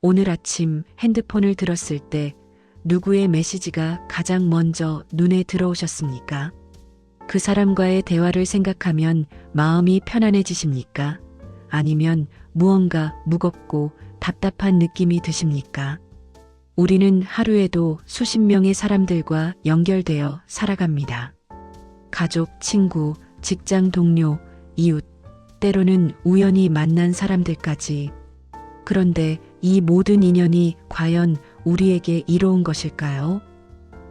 오늘 아침 핸드폰을 들었을 때 누구의 메시지가 가장 먼저 눈에 들어오셨습니까? 그 사람과의 대화를 생각하면 마음이 편안해지십니까? 아니면 무언가 무겁고 답답한 느낌이 드십니까? 우리는 하루에도 수십 명의 사람들과 연결되어 살아갑니다. 가족, 친구, 직장 동료, 이웃, 때로는 우연히 만난 사람들까지. 그런데 이 모든 인연이 과연 우리에게 이로운 것일까요?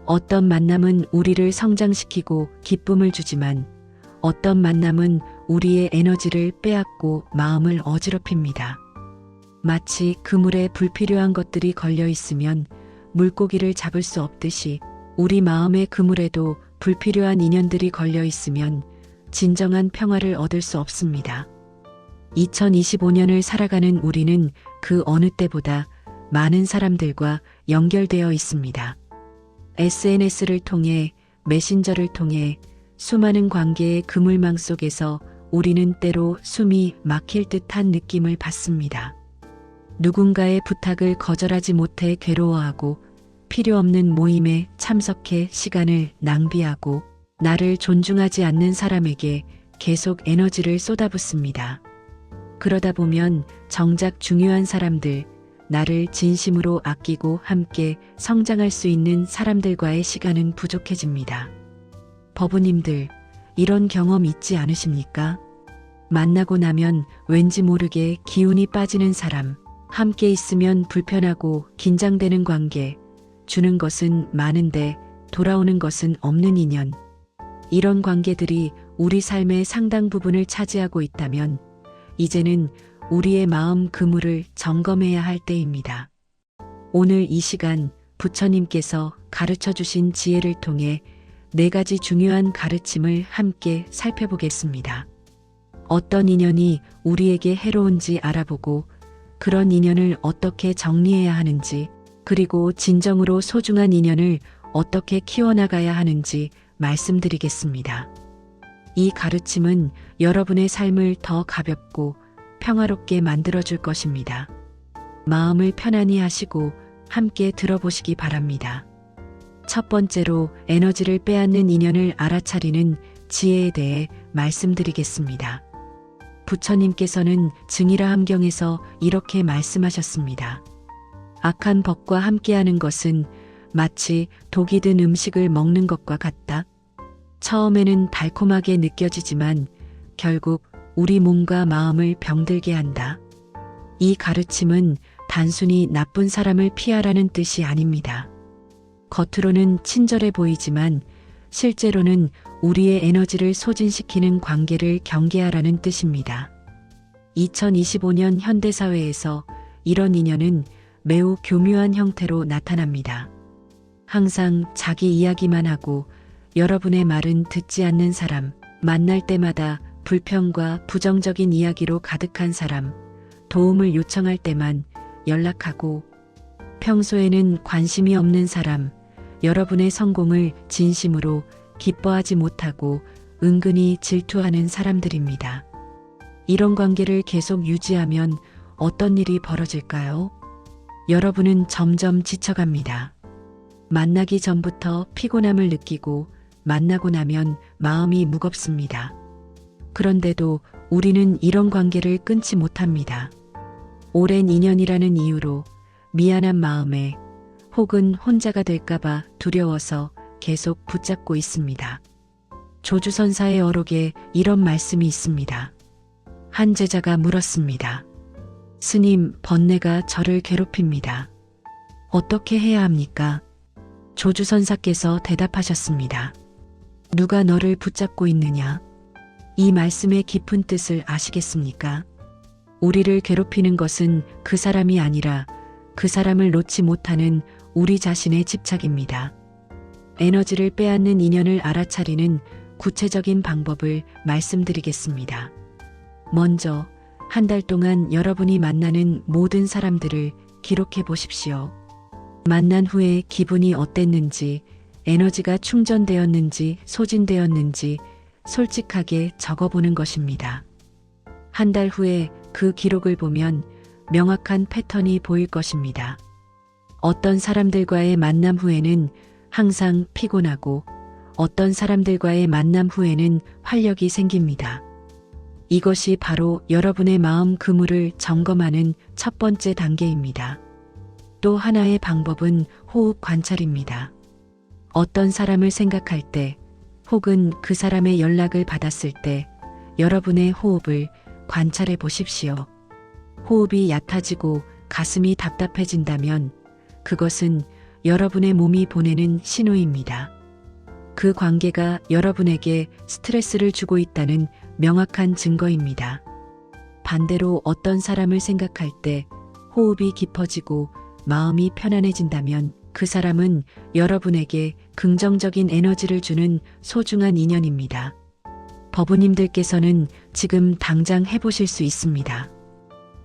어떤 만남은 우리를 성장시키고 기쁨을 주지만 어떤 만남은 우리의 에너지를 빼앗고 마음을 어지럽힙니다. 마치 그물에 불필요한 것들이 걸려 있으면 물고기를 잡을 수 없듯이 우리 마음의 그물에도 불필요한 인연들이 걸려 있으면 진정한 평화를 얻을 수 없습니다. 2025년을 살아가는 우리는 그 어느 때보다 많은 사람들과 연결되어 있습니다. SNS를 통해 메신저를 통해 수많은 관계의 그물망 속에서 우리는 때로 숨이 막힐 듯한 느낌을 받습니다. 누군가의 부탁을 거절하지 못해 괴로워하고 필요 없는 모임에 참석해 시간을 낭비하고 나를 존중하지 않는 사람에게 계속 에너지를 쏟아붓습니다. 그러다 보면 정작 중요한 사람들, 나를 진심으로 아끼고 함께 성장할 수 있는 사람들과의 시간은 부족해집니다. 버부님들, 이런 경험 있지 않으십니까? 만나고 나면 왠지 모르게 기운이 빠지는 사람, 함께 있으면 불편하고 긴장되는 관계, 주는 것은 많은데 돌아오는 것은 없는 인연. 이런 관계들이 우리 삶의 상당 부분을 차지하고 있다면 이제는 우리의 마음 그물을 점검해야 할 때입니다. 오늘 이 시간 부처님께서 가르쳐 주신 지혜를 통해 네 가지 중요한 가르침을 함께 살펴보겠습니다. 어떤 인연이 우리에게 해로운지 알아보고 그런 인연을 어떻게 정리해야 하는지 그리고 진정으로 소중한 인연을 어떻게 키워나가야 하는지 말씀드리겠습니다. 이 가르침은 여러분의 삶을 더 가볍고 평화롭게 만들어줄 것입니다. 마음을 편안히 하시고 함께 들어보시기 바랍니다. 첫 번째로 에너지를 빼앗는 인연을 알아차리는 지혜에 대해 말씀드리겠습니다. 부처님께서는 증이라 함경에서 이렇게 말씀하셨습니다. 악한 법과 함께하는 것은 마치 독이 든 음식을 먹는 것과 같다. 처음에는 달콤하게 느껴지지만 결국 우리 몸과 마음을 병들게 한다. 이 가르침은 단순히 나쁜 사람을 피하라는 뜻이 아닙니다. 겉으로는 친절해 보이지만 실제로는 우리의 에너지를 소진시키는 관계를 경계하라는 뜻입니다. 2025년 현대사회에서 이런 인연은 매우 교묘한 형태로 나타납니다. 항상 자기 이야기만 하고 여러분의 말은 듣지 않는 사람, 만날 때마다 불평과 부정적인 이야기로 가득한 사람, 도움을 요청할 때만 연락하고 평소에는 관심이 없는 사람, 여러분의 성공을 진심으로 기뻐하지 못하고 은근히 질투하는 사람들입니다. 이런 관계를 계속 유지하면 어떤 일이 벌어질까요? 여러분은 점점 지쳐갑니다. 만나기 전부터 피곤함을 느끼고 만나고 나면 마음이 무겁습니다. 그런데도 우리는 이런 관계를 끊지 못합니다. 오랜 인연이라는 이유로 미안한 마음에 혹은 혼자가 될까봐 두려워서 계속 붙잡고 있습니다. 조주선사의 어록에 이런 말씀이 있습니다. 한 제자가 물었습니다. 스님, 번뇌가 저를 괴롭힙니다. 어떻게 해야 합니까? 조주선사께서 대답하셨습니다. 누가 너를 붙잡고 있느냐? 이 말씀의 깊은 뜻을 아시겠습니까? 우리를 괴롭히는 것은 그 사람이 아니라 그 사람을 놓지 못하는 우리 자신의 집착입니다. 에너지를 빼앗는 인연을 알아차리는 구체적인 방법을 말씀드리겠습니다. 먼저, 한 달 동안 여러분이 만나는 모든 사람들을 기록해 보십시오. 만난 후에 기분이 어땠는지, 에너지가 충전되었는지, 소진되었는지 솔직하게 적어보는 것입니다. 한 달 후에 그 기록을 보면 명확한 패턴이 보일 것입니다. 어떤 사람들과의 만남 후에는 항상 피곤하고 어떤 사람들과의 만남 후에는 활력이 생깁니다. 이것이 바로 여러분의 마음 그물을 점검하는 첫 번째 단계입니다. 또 하나의 방법은 호흡 관찰입니다. 어떤 사람을 생각할 때 혹은 그 사람의 연락을 받았을 때 여러분의 호흡을 관찰해 보십시오. 호흡이 얕아지고 가슴이 답답해진다면 그것은 여러분의 몸이 보내는 신호입니다. 그 관계가 여러분에게 스트레스를 주고 있다는 명확한 증거입니다. 반대로 어떤 사람을 생각할 때 호흡이 깊어지고 마음이 편안해진다면 그 사람은 여러분에게 긍정적인 에너지를 주는 소중한 인연입니다. 버부님들께서는 지금 당장 해보실 수 있습니다.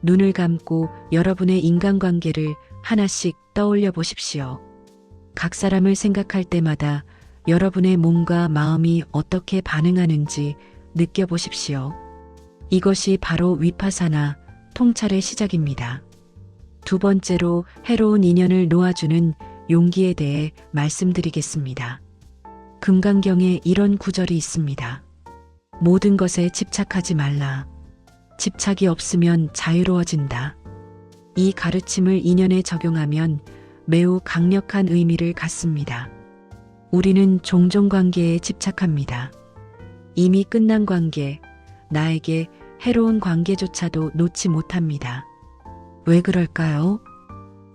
눈을 감고 여러분의 인간관계를 하나씩 떠올려 보십시오. 각 사람을 생각할 때마다 여러분의 몸과 마음이 어떻게 반응하는지 느껴보십시오. 이것이 바로 위파사나 통찰의 시작입니다. 두 번째로 해로운 인연을 놓아주는 용기에 대해 말씀드리겠습니다. 금강경에 이런 구절이 있습니다. 모든 것에 집착하지 말라. 집착이 없으면 자유로워진다. 이 가르침을 인연에 적용하면 매우 강력한 의미를 갖습니다. 우리는 종종 관계에 집착합니다. 이미 끝난 관계, 나에게 해로운 관계조차도 놓지 못합니다. 왜 그럴까요?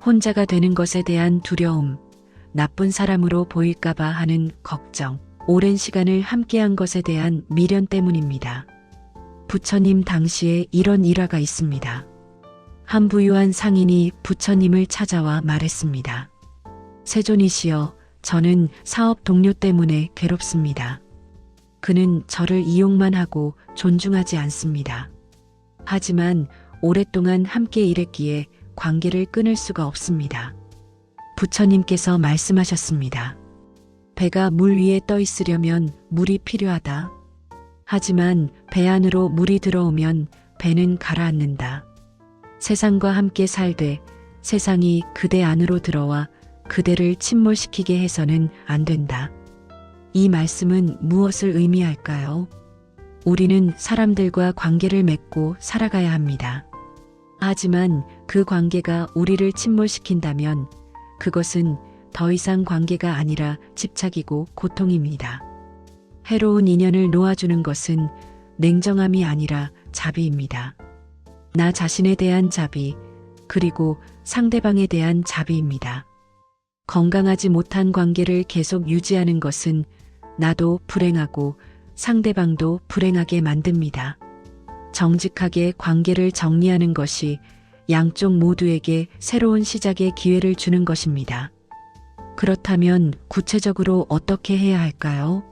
혼자가 되는 것에 대한 두려움, 나쁜 사람으로 보일까봐 하는 걱정, 오랜 시간을 함께한 것에 대한 미련 때문입니다. 부처님 당시에 이런 일화가 있습니다. 한 부유한 상인이 부처님을 찾아와 말했습니다. 세존이시여, 저는 사업 동료 때문에 괴롭습니다. 그는 저를 이용만 하고 존중하지 않습니다. 하지만 오랫동안 함께 일했기에 관계를 끊을 수가 없습니다. 부처님께서 말씀하셨습니다. 배가 물 위에 떠 있으려면 물이 필요하다. 하지만 배 안으로 물이 들어오면 배는 가라앉는다. 세상과 함께 살되 세상이 그대 안으로 들어와 그대를 침몰시키게 해서는 안 된다. 이 말씀은 무엇을 의미할까요? 우리는 사람들과 관계를 맺고 살아가야 합니다. 하지만 그 관계가 우리를 침몰시킨다면 그것은 더 이상 관계가 아니라 집착이고 고통입니다. 해로운 인연을 놓아주는 것은 냉정함이 아니라 자비입니다. 나 자신에 대한 자비, 그리고 상대방에 대한 자비입니다. 건강하지 못한 관계를 계속 유지하는 것은 나도 불행하고 상대방도 불행하게 만듭니다. 정직하게 관계를 정리하는 것이 양쪽 모두에게 새로운 시작의 기회를 주는 것입니다. 그렇다면 구체적으로 어떻게 해야 할까요?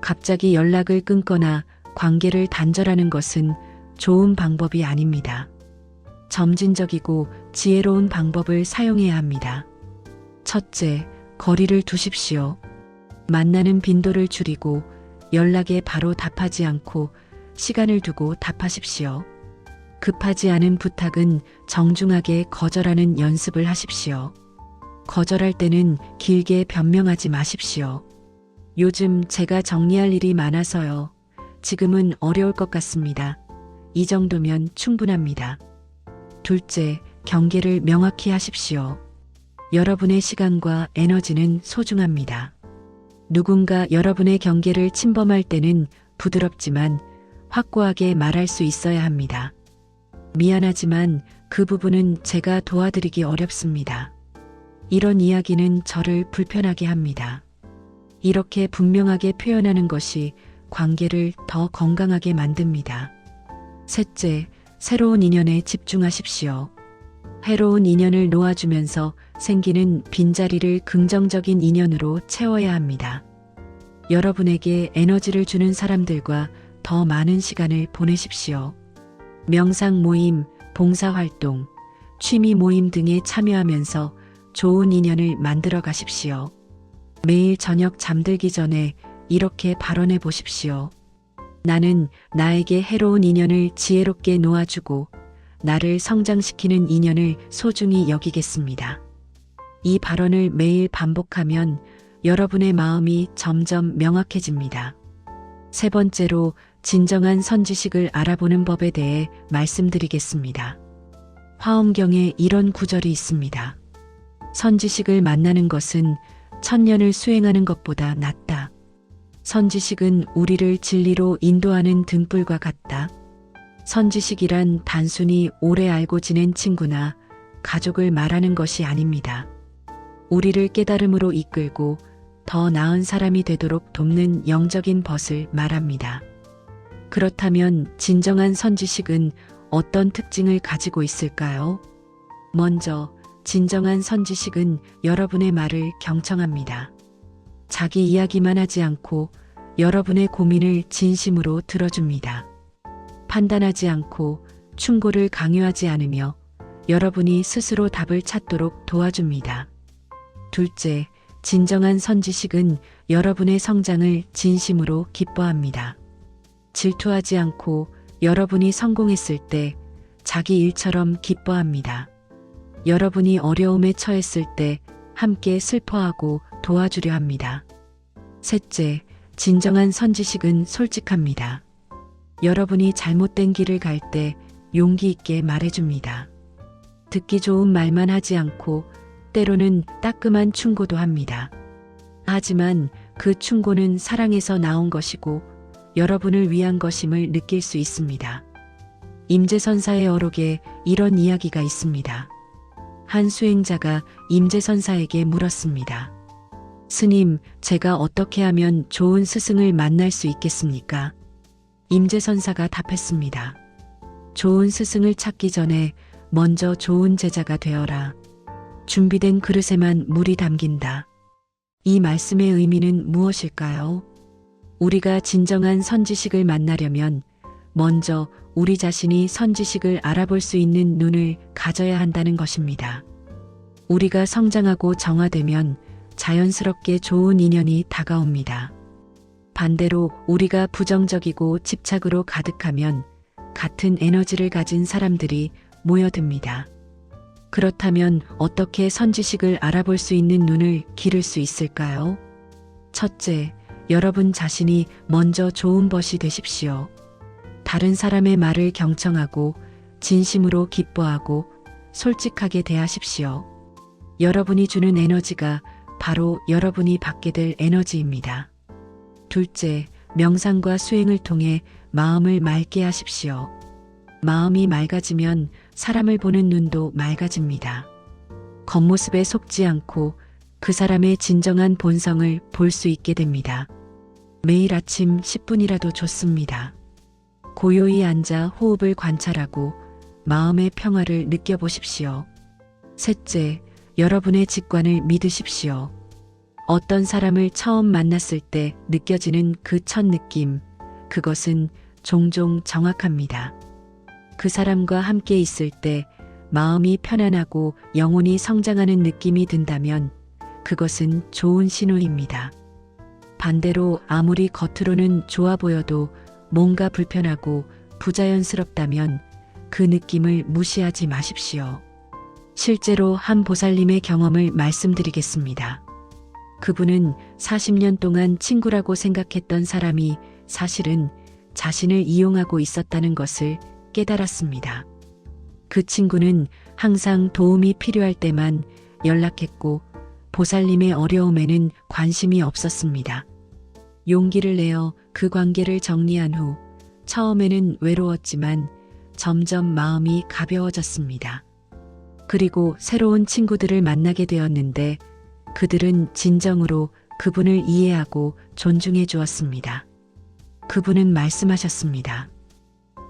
갑자기 연락을 끊거나 관계를 단절하는 것은 좋은 방법이 아닙니다. 점진적이고 지혜로운 방법을 사용해야 합니다. 첫째, 거리를 두십시오. 만나는 빈도를 줄이고 연락에 바로 답하지 않고 시간을 두고 답하십시오. 급하지 않은 부탁은 정중하게 거절하는 연습을 하십시오. 거절할 때는 길게 변명하지 마십시오. 요즘 제가 정리할 일이 많아서요. 지금은 어려울 것 같습니다. 이 정도면 충분합니다. 둘째, 경계를 명확히 하십시오. 여러분의 시간과 에너지는 소중합니다. 누군가 여러분의 경계를 침범할 때는 부드럽지만 확고하게 말할 수 있어야 합니다. 미안하지만 그 부분은 제가 도와드리기 어렵습니다. 이런 이야기는 저를 불편하게 합니다. 이렇게 분명하게 표현하는 것이 관계를 더 건강하게 만듭니다. 셋째, 새로운 인연에 집중하십시오. 해로운 인연을 놓아주면서 생기는 빈자리를 긍정적인 인연으로 채워야 합니다. 여러분에게 에너지를 주는 사람들과 더 많은 시간을 보내십시오. 명상 모임, 봉사활동, 취미 모임 등에 참여하면서 좋은 인연을 만들어 가십시오. 매일 저녁 잠들기 전에 이렇게 발언해 보십시오. 나는 나에게 해로운 인연을 지혜롭게 놓아주고 나를 성장시키는 인연을 소중히 여기겠습니다. 이 발언을 매일 반복하면 여러분의 마음이 점점 명확해집니다. 세 번째로 진정한 선지식을 알아보는 법에 대해 말씀드리겠습니다. 화엄경에 이런 구절이 있습니다. 선지식을 만나는 것은 천년을 수행하는 것보다 낫다. 선지식은 우리를 진리로 인도하는 등불과 같다. 선지식이란 단순히 오래 알고 지낸 친구나 가족을 말하는 것이 아닙니다. 우리를 깨달음으로 이끌고 더 나은 사람이 되도록 돕는 영적인 벗을 말합니다. 그렇다면 진정한 선지식은 어떤 특징을 가지고 있을까요? 먼저, 진정한 선지식은 여러분의 말을 경청합니다. 자기 이야기만 하지 않고 여러분의 고민을 진심으로 들어줍니다. 판단하지 않고 충고를 강요하지 않으며 여러분이 스스로 답을 찾도록 도와줍니다. 둘째, 진정한 선지식은 여러분의 성장을 진심으로 기뻐합니다. 질투하지 않고 여러분이 성공했을 때 자기 일처럼 기뻐합니다. 여러분이 어려움에 처했을 때 함께 슬퍼하고 도와주려 합니다. 셋째, 진정한 선지식은 솔직합니다. 여러분이 잘못된 길을 갈 때 용기 있게 말해줍니다. 듣기 좋은 말만 하지 않고 때로는 따끔한 충고도 합니다. 하지만 그 충고는 사랑에서 나온 것이고 여러분을 위한 것임을 느낄 수 있습니다. 임재선사의 어록에 이런 이야기가 있습니다. 한 수행자가 임재선사에게 물었습니다. 스님, 제가 어떻게 하면 좋은 스승을 만날 수 있겠습니까? 임재선사가 답했습니다. 좋은 스승을 찾기 전에 먼저 좋은 제자가 되어라. 준비된 그릇에만 물이 담긴다. 이 말씀의 의미는 무엇일까요? 우리가 진정한 선지식을 만나려면 먼저 우리 자신이 선지식을 알아볼 수 있는 눈을 가져야 한다는 것입니다. 우리가 성장하고 정화되면 자연스럽게 좋은 인연이 다가옵니다. 반대로 우리가 부정적이고 집착으로 가득하면 같은 에너지를 가진 사람들이 모여듭니다. 그렇다면 어떻게 선지식을 알아볼 수 있는 눈을 기를 수 있을까요? 첫째, 여러분 자신이 먼저 좋은 벗이 되십시오. 다른 사람의 말을 경청하고 진심으로 기뻐하고 솔직하게 대하십시오. 여러분이 주는 에너지가 바로 여러분이 받게 될 에너지입니다. 둘째, 명상과 수행을 통해 마음을 맑게 하십시오. 마음이 맑아지면 사람을 보는 눈도 맑아집니다. 겉모습에 속지 않고 그 사람의 진정한 본성을 볼 수 있게 됩니다. 매일 아침 10분이라도 좋습니다. 고요히 앉아 호흡을 관찰하고 마음의 평화를 느껴보십시오. 셋째, 여러분의 직관을 믿으십시오. 어떤 사람을 처음 만났을 때 느껴지는 그 첫 느낌, 그것은 종종 정확합니다. 그 사람과 함께 있을 때 마음이 편안하고 영혼이 성장하는 느낌이 든다면 그것은 좋은 신호입니다. 반대로 아무리 겉으로는 좋아 보여도 뭔가 불편하고 부자연스럽다면 그 느낌을 무시하지 마십시오. 실제로 한 보살님의 경험을 말씀드리겠습니다. 그분은 40년 동안 친구라고 생각했던 사람이 사실은 자신을 이용하고 있었다는 것을 깨달았습니다. 그 친구는 항상 도움이 필요할 때만 연락했고 보살님의 어려움에는 관심이 없었습니다. 용기를 내어 그 관계를 정리한 후 처음에는 외로웠지만 점점 마음이 가벼워졌습니다. 그리고 새로운 친구들을 만나게 되었는데 그들은 진정으로 그분을 이해하고 존중해 주었습니다. 그분은 말씀하셨습니다.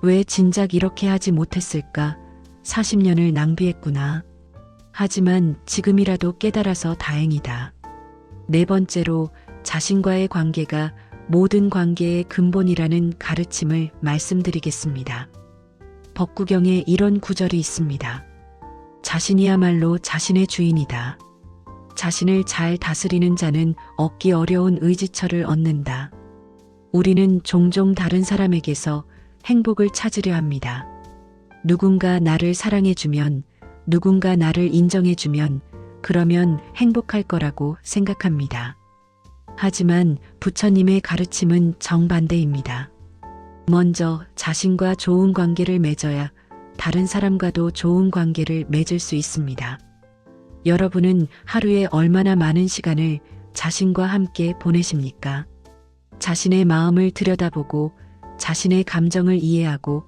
왜 진작 이렇게 하지 못했을까? 40년을 낭비했구나. 하지만 지금이라도 깨달아서 다행이다. 네 번째로 자신과의 관계가 모든 관계의 근본이라는 가르침을 말씀드리겠습니다. 법구경에 이런 구절이 있습니다. 자신이야말로 자신의 주인이다. 자신을 잘 다스리는 자는 얻기 어려운 의지처를 얻는다. 우리는 종종 다른 사람에게서 행복을 찾으려 합니다. 누군가 나를 사랑해주면, 누군가 나를 인정해주면, 그러면 행복할 거라고 생각합니다. 하지만 부처님의 가르침은 정반대입니다. 먼저 자신과 좋은 관계를 맺어야 다른 사람과도 좋은 관계를 맺을 수 있습니다. 여러분은 하루에 얼마나 많은 시간을 자신과 함께 보내십니까? 자신의 마음을 들여다보고 자신의 감정을 이해하고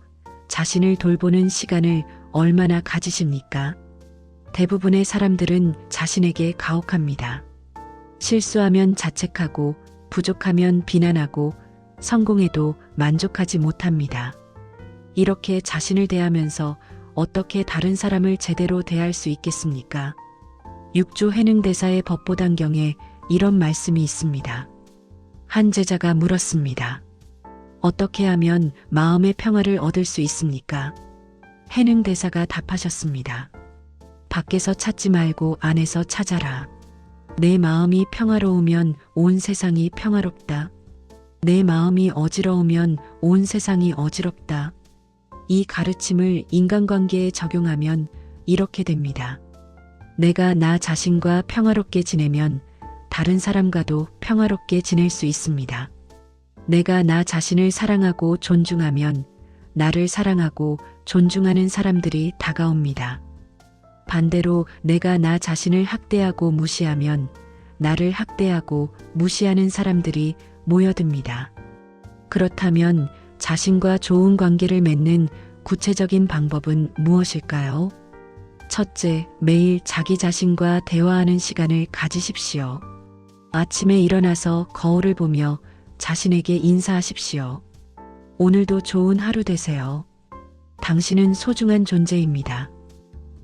자신을 돌보는 시간을 얼마나 가지십니까? 대부분의 사람들은 자신에게 가혹합니다. 실수하면 자책하고 부족하면 비난하고 성공해도 만족하지 못합니다. 이렇게 자신을 대하면서 어떻게 다른 사람을 제대로 대할 수 있겠습니까? 육조 해능대사의 법보단경에 이런 말씀이 있습니다. 한 제자가 물었습니다. 어떻게 하면 마음의 평화를 얻을 수 있습니까? 해능대사가 답하셨습니다. 밖에서 찾지 말고 안에서 찾아라. 내 마음이 평화로우면 온 세상이 평화롭다. 내 마음이 어지러우면 온 세상이 어지럽다. 이 가르침을 인간관계에 적용하면 이렇게 됩니다. 내가 나 자신과 평화롭게 지내면 다른 사람과도 평화롭게 지낼 수 있습니다. 내가 나 자신을 사랑하고 존중하면 나를 사랑하고 존중하는 사람들이 다가옵니다. 반대로 내가 나 자신을 학대하고 무시하면 나를 학대하고 무시하는 사람들이 모여듭니다. 그렇다면 자신과 좋은 관계를 맺는 구체적인 방법은 무엇일까요? 첫째, 매일 자기 자신과 대화하는 시간을 가지십시오. 아침에 일어나서 거울을 보며 자신에게 인사하십시오. 오늘도 좋은 하루 되세요. 당신은 소중한 존재입니다.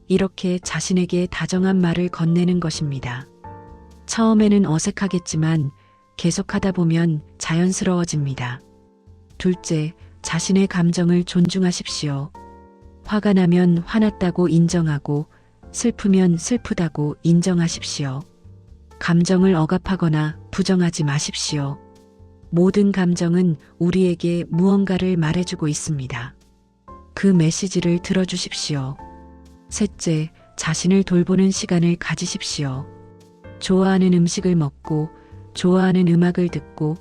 이렇게 자신에게 다정한 말을 건네는 것입니다. 처음에는 어색하겠지만 계속하다 보면 자연스러워집니다. 둘째, 자신의 감정을 존중하십시오. 화가 나면 화났다고 인정하고 슬프면 슬프다고 인정하십시오. 감정을 억압하거나 부정하지 마십시오. 모든 감정은 우리에게 무언가를 말해주고 있습니다. 그 메시지를 들어주십시오. 셋째, 자신을 돌보는 시간을 가지십시오. 좋아하는 음식을 먹고, 좋아하는 음악을 듣고,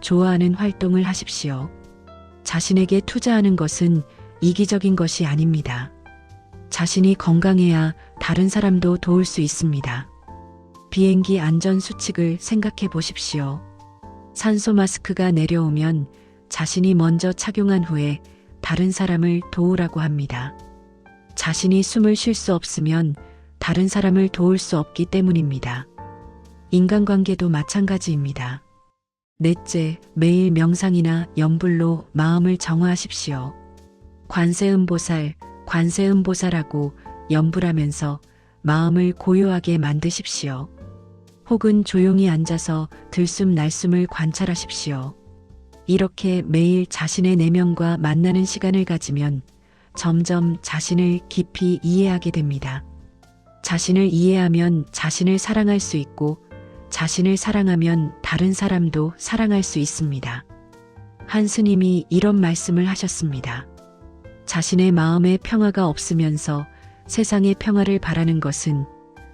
좋아하는 활동을 하십시오. 자신에게 투자하는 것은 이기적인 것이 아닙니다. 자신이 건강해야 다른 사람도 도울 수 있습니다. 비행기 안전 수칙을 생각해 보십시오. 산소 마스크가 내려오면 자신이 먼저 착용한 후에 다른 사람을 도우라고 합니다. 자신이 숨을 쉴 수 없으면 다른 사람을 도울 수 없기 때문입니다. 인간관계도 마찬가지입니다. 넷째, 매일 명상이나 염불로 마음을 정화하십시오. 관세음보살, 관세음보살하고 염불하면서 마음을 고요하게 만드십시오. 혹은 조용히 앉아서 들숨 날숨을 관찰하십시오. 이렇게 매일 자신의 내면과 만나는 시간을 가지면 점점 자신을 깊이 이해하게 됩니다. 자신을 이해하면 자신을 사랑할 수 있고 자신을 사랑하면 다른 사람도 사랑할 수 있습니다. 한 스님이 이런 말씀을 하셨습니다. 자신의 마음에 평화가 없으면서 세상의 평화를 바라는 것은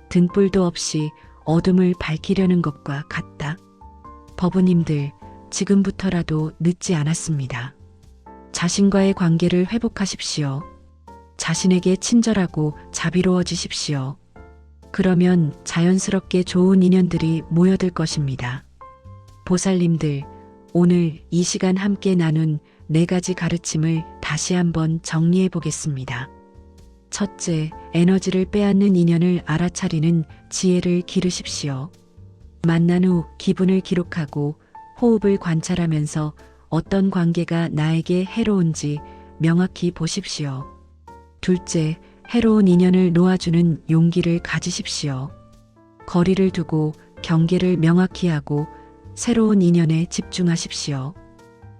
등불도 없이 어둠을 밝히려는 것과 같다. 법우님들, 지금부터라도 늦지 않았습니다. 자신과의 관계를 회복하십시오. 자신에게 친절하고 자비로워지십시오. 그러면 자연스럽게 좋은 인연들이 모여들 것입니다. 보살님들, 오늘 이 시간 함께 나눈 네 가지 가르침을 다시 한번 정리해 보겠습니다. 첫째, 에너지를 빼앗는 인연을 알아차리는 지혜를 기르십시오. 만난 후 기분을 기록하고 호흡을 관찰하면서 어떤 관계가 나에게 해로운지 명확히 보십시오. 둘째, 해로운 인연을 놓아주는 용기를 가지십시오. 거리를 두고 경계를 명확히 하고 새로운 인연에 집중하십시오.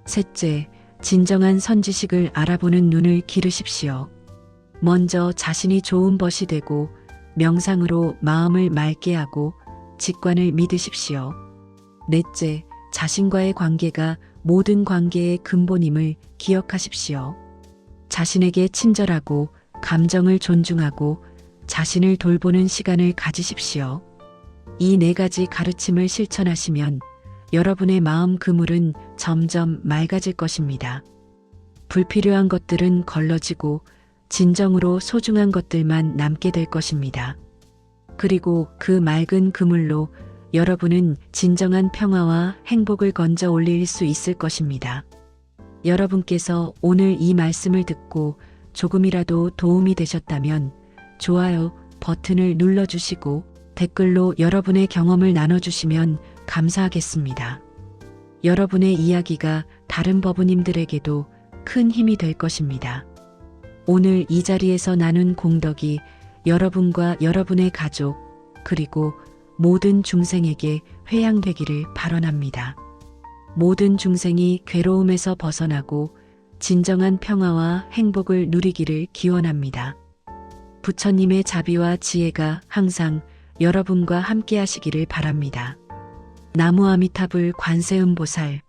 셋째, 진정한 선지식을 알아보는 눈을 기르십시오. 먼저 자신이 좋은 벗이 되고 명상으로 마음을 맑게 하고 직관을 믿으십시오. 넷째, 자신과의 관계가 모든 관계의 근본임을 기억하십시오. 자신에게 친절하고 감정을 존중하고 자신을 돌보는 시간을 가지십시오. 이 네 가지 가르침을 실천하시면 여러분의 마음 그물은 점점 맑아질 것입니다. 불필요한 것들은 걸러지고 진정으로 소중한 것들만 남게 될 것입니다. 그리고 그 맑은 그물로 여러분은 진정한 평화와 행복을 건져 올릴 수 있을 것입니다. 여러분께서 오늘 이 말씀을 듣고 조금이라도 도움이 되셨다면 좋아요 버튼을 눌러주시고 댓글로 여러분의 경험을 나눠주시면 감사하겠습니다. 여러분의 이야기가 다른 법우님들에게도 큰 힘이 될 것입니다. 오늘 이 자리에서 나눈 공덕이 여러분과 여러분의 가족, 그리고 모든 중생에게 회양되기를 발언합니다. 모든 중생이 괴로움에서 벗어나고 진정한 평화와 행복을 누리기를 기원합니다. 부처님의 자비와 지혜가 항상 여러분과 함께 하시기를 바랍니다. 나무 아미타불 관세음보살